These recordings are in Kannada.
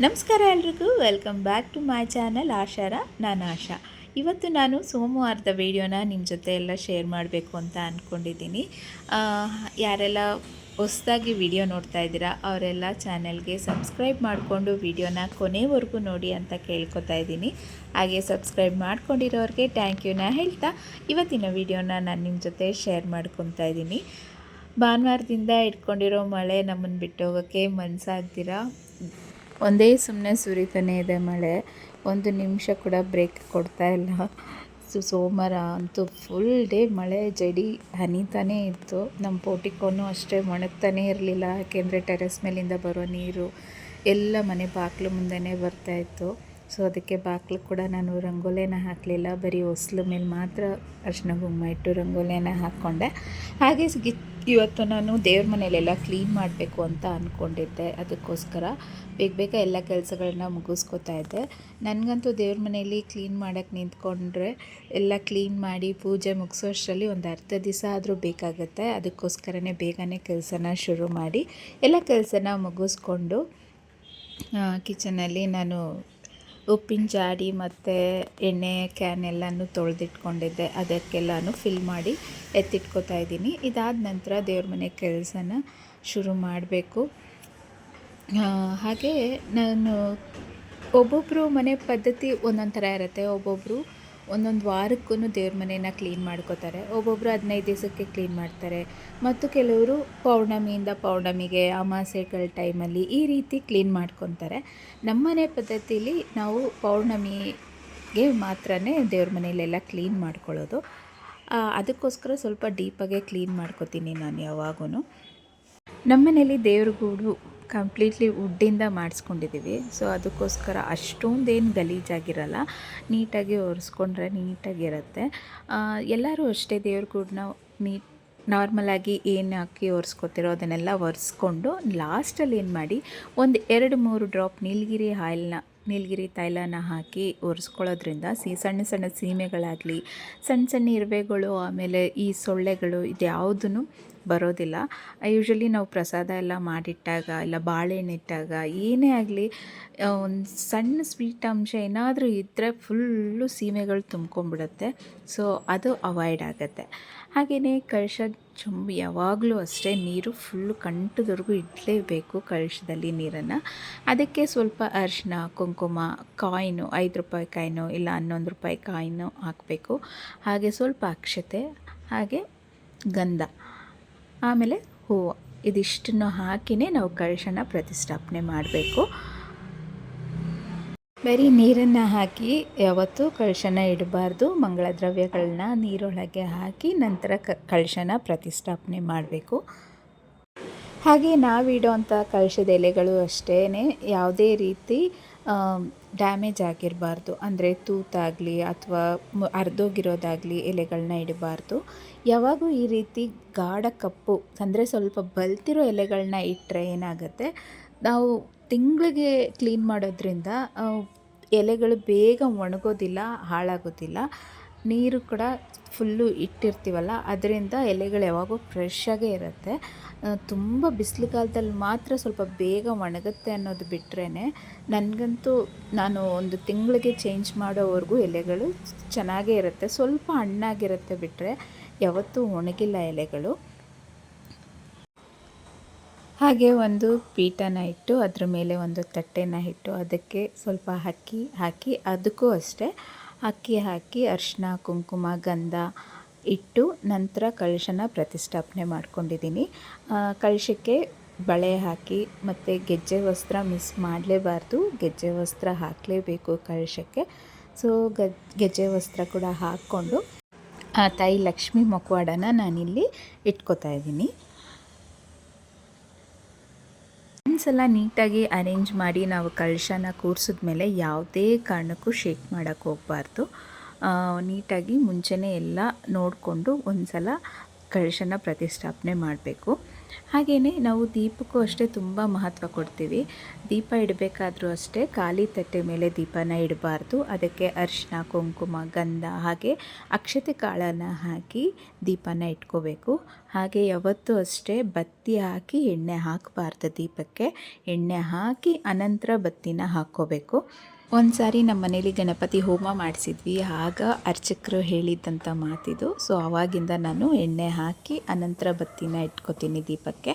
ನಮಸ್ಕಾರ ಎಲ್ರಿಗೂ. Welcome back to my channel ಆಶಾರ, ನಾನು ಆಶಾ. ಇವತ್ತು ನಾನು ಸೋಮವಾರದ ವಿಡಿಯೋನ ನಿಮ್ಮ ಜೊತೆ ಎಲ್ಲ ಶೇರ್ ಮಾಡಬೇಕು ಅಂತ ಅಂದ್ಕೊಂಡಿದ್ದೀನಿ ಯಾರೆಲ್ಲ ಹೊಸದಾಗಿ ವಿಡಿಯೋ ನೋಡ್ತಾ ಇದ್ದೀರಾ, ಅವರೆಲ್ಲ ಚಾನೆಲ್ಗೆ ಸಬ್ಸ್ಕ್ರೈಬ್ ಮಾಡಿಕೊಂಡು ವಿಡಿಯೋನ ಕೊನೆವರೆಗೂ ನೋಡಿ ಅಂತ ಕೇಳ್ಕೊತಾ ಇದ್ದೀನಿ. ಹಾಗೆ ಸಬ್ಸ್ಕ್ರೈಬ್ ಮಾಡ್ಕೊಂಡಿರೋರಿಗೆ ಥ್ಯಾಂಕ್ ಯೂನ ಹೇಳ್ತಾ ಇವತ್ತಿನ ವಿಡಿಯೋನ ನಾನು ನಿಮ್ಮ ಜೊತೆ ಶೇರ್ ಮಾಡ್ಕೊತಾ ಇದ್ದೀನಿ. ಭಾನುವಾರದಿಂದ ಇಟ್ಕೊಂಡಿರೋ ಮಳೆ ನಮ್ಮನ್ನು ಬಿಟ್ಟು ಹೋಗೋಕ್ಕೆ ಮನಸ್ಸಾಗ್ದಿರ ಒಂದೇ ಸುಮ್ಮನೆ ಸುರಿತಾನೆ ಇದೆ ಮಳೆ. ಒಂದು ನಿಮಿಷ ಕೂಡ ಬ್ರೇಕ್ ಕೊಡ್ತಾ ಇಲ್ಲ. ಸೊ, ಸೋಮವಾರ ಅಂತೂ ಫುಲ್ ಡೇ ಮಳೆ, ಜಡಿ ಹನಿತಾನೇ ಇತ್ತು. ನಮ್ಮ ಪೋಟಿಕೋನು ಅಷ್ಟೇ ಒಣಗ್ತಾನೇ ಇರಲಿಲ್ಲ. ಯಾಕೆಂದರೆ ಟೆರೆಸ್ ಮೇಲಿಂದ ಬರೋ ನೀರು ಎಲ್ಲ ಮನೆ ಬಾಗಿಲು ಮುಂದೆನೇ ಬರ್ತಾಯಿತ್ತು ಸೊ ಅದಕ್ಕೆ ಬಾಗಿಲು ಕೂಡ ನಾನು ರಂಗೋಲಿನ ಹಾಕಲಿಲ್ಲ. ಬರೀ ಹೊಸ್ಲು ಮೇಲೆ ಮಾತ್ರ ಅರ್ಶಿನ ಗುಮ್ಮ ಇಟ್ಟು ರಂಗೋಲಿನ ಹಾಕ್ಕೊಂಡೆ. ಹಾಗೆ ಇವತ್ತು ನಾನು ದೇವ್ರ ಮನೇಲೆಲ್ಲ ಕ್ಲೀನ್ ಮಾಡಬೇಕು ಅಂತ ಅಂದ್ಕೊಂಡಿದ್ದೆ ಅದಕ್ಕೋಸ್ಕರ ಬೇಗ ಬೇಗ ಎಲ್ಲ ಕೆಲಸಗಳನ್ನ ಮುಗಿಸ್ಕೊತಾ ಇದ್ದೆ. ನನಗಂತೂ ದೇವ್ರ ಮನೆಯಲ್ಲಿ ಕ್ಲೀನ್ ಮಾಡೋಕ್ಕೆ ನಿಂತ್ಕೊಂಡ್ರೆ ಎಲ್ಲ ಕ್ಲೀನ್ ಮಾಡಿ ಪೂಜೆ ಮುಗಿಸೋಷ್ಟರಲ್ಲಿ ಒಂದು ಅರ್ಧ ದಿವಸ ಆದರೂ ಬೇಕಾಗುತ್ತೆ. ಅದಕ್ಕೋಸ್ಕರನೇ ಬೇಗನೆ ಕೆಲಸನ ಶುರು ಮಾಡಿ ಎಲ್ಲ ಕೆಲಸನ ಮುಗಿಸ್ಕೊಂಡು ಕಿಚನಲ್ಲಿ ನಾನು ಉಪ್ಪಿನ ಜಾಡಿ ಮತ್ತು ಎಣ್ಣೆ ಕ್ಯಾನ್ ಎಲ್ಲನೂ ತೊಳೆದಿಟ್ಕೊಂಡಿದ್ದೆ. ಅದಕ್ಕೆಲ್ಲನೂ ಫಿಲ್ ಮಾಡಿ ಎತ್ತಿಟ್ಕೋತಾ ಇದ್ದೀನಿ. ಇದಾದ ನಂತರ ದೇವ್ರ ಮನೆ ಕೆಲಸನ ಶುರು ಮಾಡಬೇಕು. ಹಾಗೆ ನಾನು ಒಬ್ಬೊಬ್ಬರು ಮನೆ ಪದ್ಧತಿ ಒಂದೊಂದು ಥರ ಇರುತ್ತೆ. ಒಬ್ಬೊಬ್ಬರು ಒಂದೊಂದು ವಾರಕ್ಕೂ ದೇವ್ರ ಮನೇನ ಕ್ಲೀನ್ ಮಾಡ್ಕೋತಾರೆ. ಒಬ್ಬೊಬ್ಬರು ಹದಿನೈದು ದಿವಸಕ್ಕೆ ಕ್ಲೀನ್ ಮಾಡ್ತಾರೆ. ಮತ್ತು ಕೆಲವರು ಪೌರ್ಣಮಿಯಿಂದ ಪೌರ್ಣಮಿಗೆ ಅಮಾಸೆಗಳ ಟೈಮಲ್ಲಿ ಈ ರೀತಿ ಕ್ಲೀನ್ ಮಾಡ್ಕೊತಾರೆ. ನಮ್ಮನೆ ಪದ್ಧತಿಲಿ ನಾವು ಪೌರ್ಣಮಿಗೆ ಮಾತ್ರ ದೇವ್ರ ಮನೆಯಲ್ಲೆಲ್ಲ ಕ್ಲೀನ್ ಮಾಡ್ಕೊಳ್ಳೋದು. ಅದಕ್ಕೋಸ್ಕರ ಸ್ವಲ್ಪ ಡೀಪಾಗೆ ಕ್ಲೀನ್ ಮಾಡ್ಕೋತೀನಿ ನಾನು ಯಾವಾಗೂ ನಮ್ಮನೇಲಿ ದೇವ್ರ ಗೂಡು ಕಂಪ್ಲೀಟ್ಲಿ ವುಡ್ಡಿಂದ ಮಾಡಿಸ್ಕೊಂಡಿದ್ದೀವಿ. ಸೊ ಅದಕ್ಕೋಸ್ಕರ ಅಷ್ಟೊಂದೇನು ಗಲೀಜಾಗಿರಲ್ಲ. ನೀಟಾಗಿ ಒರೆಸ್ಕೊಂಡ್ರೆ ನೀಟಾಗಿರುತ್ತೆ. ಎಲ್ಲರೂ ಅಷ್ಟೇ ದೇವ್ರ ಗೂಡನ್ನ ನೀಟ್, ನಾರ್ಮಲಾಗಿ ಏನು ಹಾಕಿ ಒರೆಸ್ಕೊತಿರೋ ಅದನ್ನೆಲ್ಲ ಒರೆಸ್ಕೊಂಡು ಲಾಸ್ಟಲ್ಲಿ ಏನು ಮಾಡಿ, ಒಂದು ಎರಡು ಮೂರು ಡ್ರಾಪ್ ನೀಲಗಿರಿ ಆಯಿಲ್ನ, ನೀಲಗಿರಿ ತೈಲನ ಹಾಕಿ ಒರೆಸ್ಕೊಳ್ಳೋದ್ರಿಂದ ಸಿ, ಸಣ್ಣ ಸಣ್ಣ ಸೀಮೆಗಳಾಗಲಿ, ಸಣ್ಣ ಸಣ್ಣ ಇರುವೆಗಳು, ಆಮೇಲೆ ಈ ಸೊಳ್ಳೆಗಳು ಇದು ಯಾವುದೂ ಬರೋದಿಲ್ಲ. ಯೂಶ್ವಲಿ ನಾವು ಪ್ರಸಾದ ಎಲ್ಲ ಮಾಡಿಟ್ಟಾಗ, ಇಲ್ಲ ಬಾಳೆಹಣ್ಣು ಇಟ್ಟಾಗ, ಏನೇ ಆಗಲಿ ಒಂದು ಸಣ್ಣ ಸ್ವೀಟ್ ಅಂಶ ಏನಾದರೂ ಇದ್ದರೆ ಫುಲ್ಲು ಸೀಮೆಗಳು ತುಂಬ್ಕೊಂಡ್ಬಿಡುತ್ತೆ. ಸೊ ಅದು ಅವಾಯ್ಡ್ ಆಗುತ್ತೆ. ಹಾಗೆಯೇ ಕಳಶ ಚುಂಬ ಯಾವಾಗಲೂ ಅಷ್ಟೇ, ನೀರು ಫುಲ್ಲು ಕಂಟದವರೆಗೂ ಇಡಲೇಬೇಕು ಕಳಶದಲ್ಲಿ ನೀರನ್ನು. ಅದಕ್ಕೆ ಸ್ವಲ್ಪ ಅರಿಶಿನ ಕುಂಕುಮ, ಕಾಯಿನು, ಐದು ರೂಪಾಯಿ ಕಾಯಿನು, ಇಲ್ಲ ಹನ್ನೊಂದು ರೂಪಾಯಿ ಕಾಯಿನು ಹಾಕಬೇಕು. ಹಾಗೆ ಸ್ವಲ್ಪ ಅಕ್ಷತೆ, ಹಾಗೆ ಗಂಧ. ಆಮೇಲೆ ಹೂವು. ಇದಿಷ್ಟನ್ನು ಹಾಕಿನೇ ನಾವು ಕಳಶನ ಪ್ರತಿಷ್ಠಾಪನೆ ಮಾಡಬೇಕು. ಬರೀ ನೀರನ್ನು ಹಾಕಿ ಯಾವತ್ತೂ ಕಳಶನ ಇಡಬಾರ್ದು. ಮಂಗಳ ದ್ರವ್ಯಗಳನ್ನ ನೀರೊಳಗೆ ಹಾಕಿ ನಂತರ ಕ, ಕಳಶನ ಪ್ರತಿಷ್ಠಾಪನೆ ಮಾಡಬೇಕು. ಹಾಗೆ ನಾವಿಡೋವಂಥ ಕಳಶದ ಎಲೆಗಳು ಅಷ್ಟೇ ಯಾವುದೇ ರೀತಿ ಡ್ಯಾಮೇಜ್ ಆಗಿರಬಾರ್ದು. ಅಂದರೆ ತೂತಾಗಲಿ ಅಥವಾ ಅರ್ಧೋಗಿರೋದಾಗಲಿ ಎಲೆಗಳನ್ನ ಇಡಬಾರ್ದು. ಯಾವಾಗೂ ಈ ರೀತಿ ಗಾಢ ಕಪ್ಪು, ಅಂದರೆ ಸ್ವಲ್ಪ ಬಲ್ತಿರೋ ಎಲೆಗಳನ್ನ ಇಟ್ಟರೆ ಏನಾಗುತ್ತೆ? ನಾವು ತಿಂಗಳಿಗೆ ಕ್ಲೀನ್ ಮಾಡೋದ್ರಿಂದ ಎಲೆಗಳು ಬೇಗ ಒಣಗೋದಿಲ್ಲ, ಹಾಳಾಗೋದಿಲ್ಲ. ನೀರು ಕೂಡ ಫುಲ್ಲು ಇಟ್ಟಿರ್ತೀವಲ್ಲ, ಅದರಿಂದ ಎಲೆಗಳು ಯಾವಾಗೂ ಫ್ರೆಶ್ಶಾಗೇ ಇರುತ್ತೆ. ತುಂಬ ಬಿಸಿಲುಗಾಲದಲ್ಲಿ ಮಾತ್ರ ಸ್ವಲ್ಪ ಬೇಗ ಒಣಗುತ್ತೆ ಅನ್ನೋದು ಬಿಟ್ಟರೆ ನನಗಂತೂ ನಾನು ಒಂದು ತಿಂಗಳಿಗೆ ಚೇಂಜ್ ಮಾಡೋವರೆಗೂ ಎಲೆಗಳು ಚೆನ್ನಾಗೇ ಇರುತ್ತೆ. ಸ್ವಲ್ಪ ಹಣ್ಣಾಗಿರುತ್ತೆ ಬಿಟ್ಟರೆ ಯಾವತ್ತೂ ಒಣಗಿಲ್ಲ ಎಲೆಗಳು. ಹಾಗೆ ಒಂದು ಪೀಠನ ಇಟ್ಟು, ಅದ್ರ ಮೇಲೆ ಒಂದು ತಟ್ಟೆನ ಇಟ್ಟು, ಅದಕ್ಕೆ ಸ್ವಲ್ಪ ಅಕ್ಕಿ ಹಾಕಿ, ಅದಕ್ಕೂ ಅಷ್ಟೇ. ಅಕ್ಕಿ ಹಾಕಿ ಅರಿಶಿನ ಕುಂಕುಮ, ಗಂಧ ಇಟ್ಟು ನಂತರ ಕಳಶನ ಪ್ರತಿಷ್ಠಾಪನೆ ಮಾಡ್ಕೊಂಡಿದ್ದೀನಿ. ಕಳಶಕ್ಕೆ ಬಳೆ ಹಾಕಿ ಮತ್ತು ಗೆಜ್ಜೆ ವಸ್ತ್ರ ಮಿಸ್ ಮಾಡಲೇಬಾರ್ದು. ಗೆಜ್ಜೆ ವಸ್ತ್ರ ಹಾಕಲೇಬೇಕು ಕಳಶಕ್ಕೆ ಸೊ ಗೆಜ್ಜೆ ವಸ್ತ್ರ ಕೂಡ ಹಾಕ್ಕೊಂಡು ತಾಯಿ ಲಕ್ಷ್ಮೀ ಮಕ್ವಾಡನ ನಾನಿಲ್ಲಿ ಇಟ್ಕೋತಾ ಇದ್ದೀನಿ. ಒಂದ್ಸಲ ನೀಟಾಗಿ ಅರೇಂಜ್ ಮಾಡಿ ನಾವು ಕಳಶನ ಕೂರಿಸಿದ್ಮೇಲೆ ಯಾವುದೇ ಕಾರಣಕ್ಕೂ ಶೇಕ್ ಮಾಡೋಕ್ಕೆ ಹೋಗಬಾರ್ದು. ನೀಟಾಗಿ ಮುಂಚೆನೇ ಎಲ್ಲ ನೋಡಿಕೊಂಡು ಒಂದು ಸಲ ಕಳಶನ ಪ್ರತಿಷ್ಠಾಪನೆ ಮಾಡಬೇಕು. ಹಾಗೆಯೇ ನಾವು ದೀಪಕ್ಕೂ ಅಷ್ಟೇ ತುಂಬ ಮಹತ್ವ ಕೊಡ್ತೀವಿ. ದೀಪ ಇಡಬೇಕಾದ್ರೂ ಅಷ್ಟೇ ಖಾಲಿ ತಟ್ಟೆ ಮೇಲೆ ದೀಪನ ಇಡಬಾರ್ದು. ಅದಕ್ಕೆ ಅರಿಶಿನ ಕುಂಕುಮ, ಗಂಧ ಹಾಗೆ ಅಕ್ಷತೆ ಕಾಳನ್ನು ಹಾಕಿ ದೀಪನ ಇಟ್ಕೋಬೇಕು. ಹಾಗೆ ಯಾವತ್ತೂ ಅಷ್ಟೇ ಬತ್ತಿ ಹಾಕಿ ಎಣ್ಣೆ ಹಾಕಬಾರ್ದು ದೀಪಕ್ಕೆ. ಎಣ್ಣೆ ಹಾಕಿ ಅನಂತರ ಬತ್ತಿನ ಹಾಕ್ಕೋಬೇಕು. ಒಂದು ಸಾರಿ ನಮ್ಮ ಮನೇಲಿ ಗಣಪತಿ ಹೋಮ ಮಾಡಿಸಿದ್ವಿ. ಆಗ ಅರ್ಚಕರು ಹೇಳಿದ್ದಂಥ ಮಾತಿದು. ಸೊ ಆವಾಗಿಂದ ನಾನು ಎಣ್ಣೆ ಹಾಕಿ, ಅನಂತರ ಬತ್ತಿನ ಇಟ್ಕೋತೀನಿ ದೀಪಕ್ಕೆ.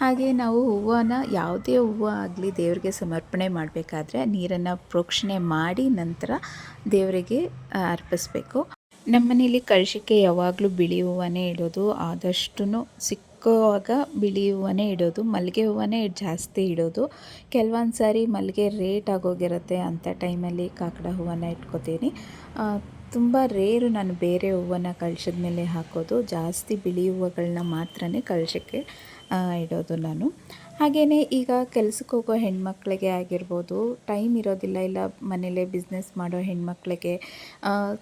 ಹಾಗೆ ನಾವು ಹೂವನ, ಯಾವುದೇ ಹೂವು ಆಗಲಿ ದೇವರಿಗೆ ಸಮರ್ಪಣೆ ಮಾಡಬೇಕಾದ್ರೆ ನೀರನ್ನು ಪ್ರೋಕ್ಷಣೆ ಮಾಡಿ ನಂತರ ದೇವರಿಗೆ ಅರ್ಪಿಸ್ಬೇಕು. ನಮ್ಮ ಮನೇಲಿ ಕಳಶಕ್ಕೆ ಯಾವಾಗಲೂ ಬಿಳಿ ಹೂವನೇ ಇಡೋದು. ಆದಷ್ಟು ಸಿಕ್ಕ ಇಟ್ಕೋವಾಗ ಬಿಳಿ ಹೂವನೇ ಇಡೋದು, ಮಲ್ಲಿಗೆ ಹೂವನ್ನೇ ಜಾಸ್ತಿ ಇಡೋದು. ಕೆಲವೊಂದು ಸಾರಿ ಮಲ್ಲಿಗೆ ರೇಟ್ ಆಗೋಗಿರುತ್ತೆ ಅಂಥ ಟೈಮಲ್ಲಿ ಕಾಕಡ ಹೂವನ್ನು ಇಟ್ಕೋತೀನಿ. ತುಂಬ ರೇರು ನಾನು ಬೇರೆ ಹೂವನ್ನು ಕಳ್ಸಿದ ಮೇಲೆ ಹಾಕೋದು. ಜಾಸ್ತಿ ಬಿಳಿ ಹೂವುಗಳನ್ನ ಮಾತ್ರ ಕಳ್ಸೋಕ್ಕೆ ಇಡೋದು ನಾನು. ಹಾಗೆಯೇ ಈಗ ಕೆಲಸಕ್ಕೆ ಹೋಗೋ ಹೆಣ್ಮಕ್ಳಿಗೆ ಆಗಿರ್ಬೋದು ಟೈಮ್ ಇರೋದಿಲ್ಲ, ಇಲ್ಲ ಮನೇಲೇ ಬಿಸ್ನೆಸ್ ಮಾಡೋ ಹೆಣ್ಮಕ್ಳಿಗೆ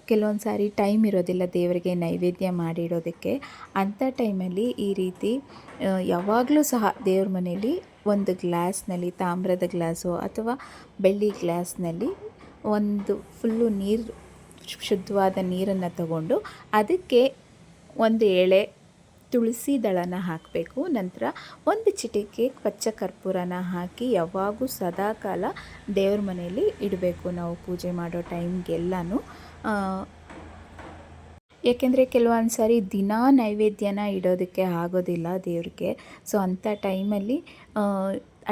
ಕೆಲವೊಂದು ಸಾರಿ ಟೈಮ್ ಇರೋದಿಲ್ಲ ದೇವರಿಗೆ ನೈವೇದ್ಯ ಮಾಡಿಡೋದಕ್ಕೆ. ಅಂಥ ಟೈಮಲ್ಲಿ ಈ ರೀತಿ ಯಾವಾಗಲೂ ಸಹ ದೇವ್ರ ಮನೆಯಲ್ಲಿ ಒಂದು ಗ್ಲಾಸ್ನಲ್ಲಿ ತಾಮ್ರದ ಗ್ಲಾಸು ಅಥವಾ ಬೆಳ್ಳಿ ಗ್ಲಾಸ್ನಲ್ಲಿ ಒಂದು ಫುಲ್ಲು ನೀರು ಶುದ್ಧವಾದ ನೀರನ್ನು ತಗೊಂಡು ಅದಕ್ಕೆ ಒಂದು ಎಳೆ ತುಳಸಿ ದಳನ ಹಾಕಬೇಕು. ನಂತರ ಒಂದು ಚಿಟಿಕೆ ಪಚ್ಚ ಕರ್ಪೂರನ ಹಾಕಿ ಯಾವಾಗೂ ಸದಾಕಾಲ ದೇವ್ರ ಮನೆಯಲ್ಲಿ ಇಡಬೇಕು ನಾವು ಪೂಜೆ ಮಾಡೋ ಟೈಮ್ಗೆಲ್ಲನೂ. ಏಕೆಂದರೆ ಕೆಲವೊಂದು ಸಾರಿ ದಿನಾ ನೈವೇದ್ಯನ ಇಡೋದಕ್ಕೆ ಆಗೋದಿಲ್ಲ ದೇವ್ರಿಗೆ. ಸೊ ಅಂಥ ಟೈಮಲ್ಲಿ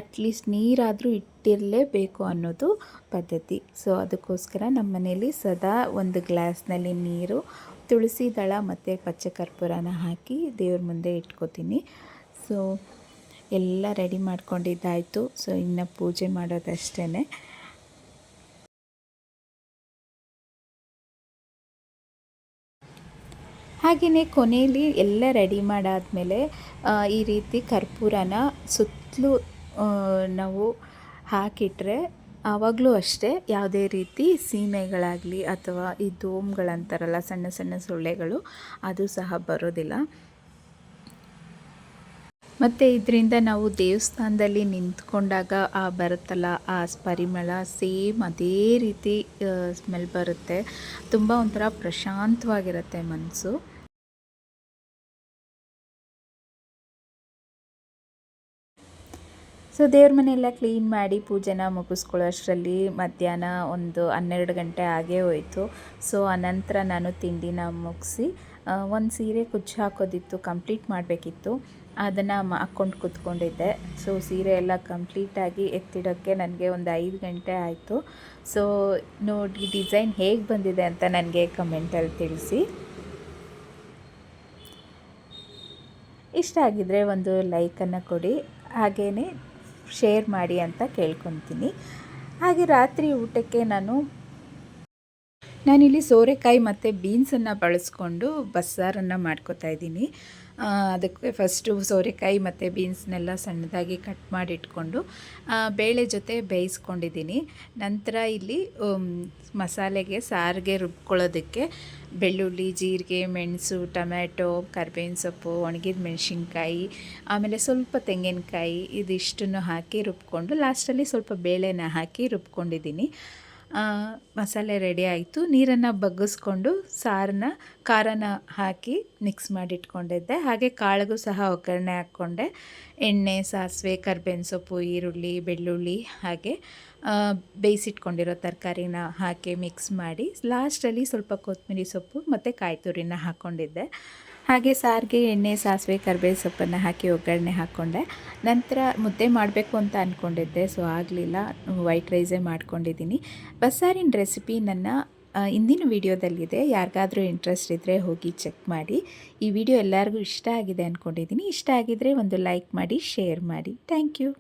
ಅಟ್ಲೀಸ್ಟ್ ನೀರಾದರೂ ಇಟ್ಟಿರಲೇಬೇಕು ಅನ್ನೋದು ಪದ್ಧತಿ. ಸೊ ಅದಕ್ಕೋಸ್ಕರ ನಮ್ಮ ಮನೇಲಿ ಸದಾ ಒಂದು ಗ್ಲಾಸ್ನಲ್ಲಿ ನೀರು ತುಳಸಿ ದಳ ಮತ್ತು ಪಚ್ಚ ಕರ್ಪೂರನ ಹಾಕಿ ದೇವ್ರ ಮುಂದೆ ಇಟ್ಕೋತೀನಿ. ಸೊ ಎಲ್ಲ ರೆಡಿ ಮಾಡ್ಕೊಂಡಿದ್ದಾಯಿತು. ಸೊ ಇನ್ನು ಪೂಜೆ ಮಾಡೋದಷ್ಟೇ ಹಾಗೆಯೇ ಕೊನೆಯಲ್ಲಿ ಎಲ್ಲ ರೆಡಿ ಮಾಡಾದಮೇಲೆ ಈ ರೀತಿ ಕರ್ಪೂರನ ಸುತ್ತಲೂ ನಾವು ಹಾಕಿಟ್ರೆ ಆವಾಗಲೂ ಅಷ್ಟೇ ಯಾವುದೇ ರೀತಿ ಸೀಮೆಗಳಾಗಲಿ ಅಥವಾ ಈ ದೋಮ್ಗಳಂತಾರಲ್ಲ ಸಣ್ಣ ಸಣ್ಣ ಸೊಳ್ಳೆಗಳು, ಅದು ಸಹ ಬರೋದಿಲ್ಲ. ಮತ್ತು ಇದರಿಂದ ನಾವು ದೇವಸ್ಥಾನದಲ್ಲಿ ನಿಂತ್ಕೊಂಡಾಗ, ಆ ಬರುತ್ತಲ್ಲ, ಆ ಪರಿಮಳ ಸೇಮ್ ಅದೇ ರೀತಿ ಸ್ಮೆಲ್ ಬರುತ್ತೆ. ತುಂಬ ಒಂಥರ ಪ್ರಶಾಂತವಾಗಿರುತ್ತೆ ಮನಸ್ಸು ಸೊ ದೇವ್ರ ಮನೆಯೆಲ್ಲ ಕ್ಲೀನ್ ಮಾಡಿ ಪೂಜೆನ ಮುಗಿಸ್ಕೊಳ್ಳೋಷ್ಟರಲ್ಲಿ ಮಧ್ಯಾಹ್ನ ಒಂದು ಹನ್ನೆರಡು ಗಂಟೆ ಆಗೇ ಹೋಯಿತು. ಸೊ ಅನಂತರ ನಾನು ತಿಂಡಿನ ಮುಗಿಸಿ ಒಂದು ಸೀರೆ ಕುಚ್ಚು ಹಾಕೋದಿತ್ತು ಕಂಪ್ಲೀಟ್ ಮಾಡಬೇಕಿತ್ತು. ಅದನ್ನು ಹಾಕ್ಕೊಂಡು ಕೂತ್ಕೊಂಡಿದ್ದೆ. ಸೊ ಸೀರೆ ಎಲ್ಲ ಕಂಪ್ಲೀಟಾಗಿ ಎತ್ತಿಡೋಕ್ಕೆ ನನಗೆ ಒಂದು ಐದು ಗಂಟೆ ಆಯಿತು. ಸೊ ನೋಡಿ ಡಿಸೈನ್ ಹೇಗೆ ಬಂದಿದೆ ಅಂತ ನನಗೆ ಕಮೆಂಟಲ್ಲಿ ತಿಳಿಸಿ. ಇಷ್ಟ ಆಗಿದರೆ ಒಂದು ಲೈಕನ್ನು ಕೊಡಿ. ಹಾಗೆಯೇ ಶೇರ್ ಮಾಡಿ ಅಂತ ಕೇಳ್ಕೊತೀನಿ. ಹಾಗೆ ರಾತ್ರಿ ಊಟಕ್ಕೆ ನಾನು ನಾನಿಲ್ಲಿ ಸೋರೆಕಾಯಿ ಮತ್ತು ಬೀನ್ಸನ್ನು ಬಳಸ್ಕೊಂಡು ಬಸ್ಸಾರನ್ನು ಮಾಡ್ಕೋತಾ ಇದ್ದೀನಿ. ಅದಕ್ಕೆ ಫಸ್ಟು ಸೋರೆಕಾಯಿ ಮತ್ತು ಬೀನ್ಸ್ನೆಲ್ಲ ಸಣ್ಣದಾಗಿ ಕಟ್ ಮಾಡಿ ಇಟ್ಕೊಂಡು ಬೇಳೆ ಜೊತೆ ಬೇಯಿಸ್ಕೊಂಡಿದ್ದೀನಿ. ನಂತರ ಇಲ್ಲಿ ಮಸಾಲೆಗೆ ಸಾರಿಗೆ ರುಬ್ಕೊಳ್ಳೋದಕ್ಕೆ ಬೆಳ್ಳುಳ್ಳಿ, ಜೀರಿಗೆ, ಮೆಣಸು, ಟೊಮ್ಯಾಟೊ, ಕರ್ಬೇವಿನ ಸೊಪ್ಪು, ಒಣಗಿದ ಮೆಣಸಿನ್ಕಾಯಿ, ಆಮೇಲೆ ಸ್ವಲ್ಪ ತೆಂಗಿನಕಾಯಿ ಇದಿಷ್ಟನ್ನು ಹಾಕಿ ರುಬ್ಕೊಂಡು ಲಾಸ್ಟಲ್ಲಿ ಸ್ವಲ್ಪ ಬೇಳೆನ ಹಾಕಿ ರುಬ್ಕೊಂಡಿದ್ದೀನಿ. ಮಸಾಲೆ ರೆಡಿ ಆಯಿತು. ನೀರನ್ನು ಬಗ್ಗಿಸ್ಕೊಂಡು ಸಾರನ್ನ, ಖಾರನ ಹಾಕಿ ಮಿಕ್ಸ್ ಮಾಡಿಟ್ಕೊಂಡಿದ್ದೆ. ಹಾಗೆ ಕಾಳಿಗೂ ಸಹ ಒಗ್ಗರಣೆ ಹಾಕ್ಕೊಂಡೆ. ಎಣ್ಣೆ, ಸಾಸಿವೆ, ಕರ್ಬೇವಿನ ಸೊಪ್ಪು, ಈರುಳ್ಳಿ, ಬೆಳ್ಳುಳ್ಳಿ ಹಾಗೆ ಬೇಯಿಸಿಟ್ಕೊಂಡಿರೋ ತರಕಾರಿನ ಹಾಕಿ ಮಿಕ್ಸ್ ಮಾಡಿ ಲಾಸ್ಟಲ್ಲಿ ಸ್ವಲ್ಪ ಕೊತ್ತಂಬರಿ ಸೊಪ್ಪು ಮತ್ತು ಕಾಯಿತುರಿನ ಹಾಕ್ಕೊಂಡಿದ್ದೆ. ಹಾಗೆ ಸಾರಿಗೆ ಎಣ್ಣೆ, ಸಾಸಿವೆ ಕರಿಬೇವು ಸೊಪ್ಪನ್ನು ಹಾಕಿ ಒಗ್ಗರಣೆ ಹಾಕ್ಕೊಂಡೆ ನಂತರ ಮುದ್ದೆ ಮಾಡಬೇಕು ಅಂತ ಅಂದ್ಕೊಂಡಿದ್ದೆ ಸೊ ಆಗಲಿಲ್ಲ. ವೈಟ್ ರೈಸೇ ಮಾಡ್ಕೊಂಡಿದ್ದೀನಿ. ಬಸ್ಸಾರಿನ ರೆಸಿಪಿ ನನ್ನ ಇಂದಿನ ವಿಡಿಯೋದಲ್ಲಿದೆ. ಯಾರಿಗಾದರೂ ಇಂಟ್ರೆಸ್ಟ್ ಇದ್ದರೆ ಹೋಗಿ ಚೆಕ್ ಮಾಡಿ. ಈ ವಿಡಿಯೋ ಎಲ್ಲರಿಗೂ ಇಷ್ಟ ಆಗಿದೆ ಅಂದ್ಕೊಂಡಿದ್ದೀನಿ ಇಷ್ಟ ಆಗಿದ್ದರೆ ಒಂದು ಲೈಕ್ ಮಾಡಿ ಶೇರ್ ಮಾಡಿ. Thank you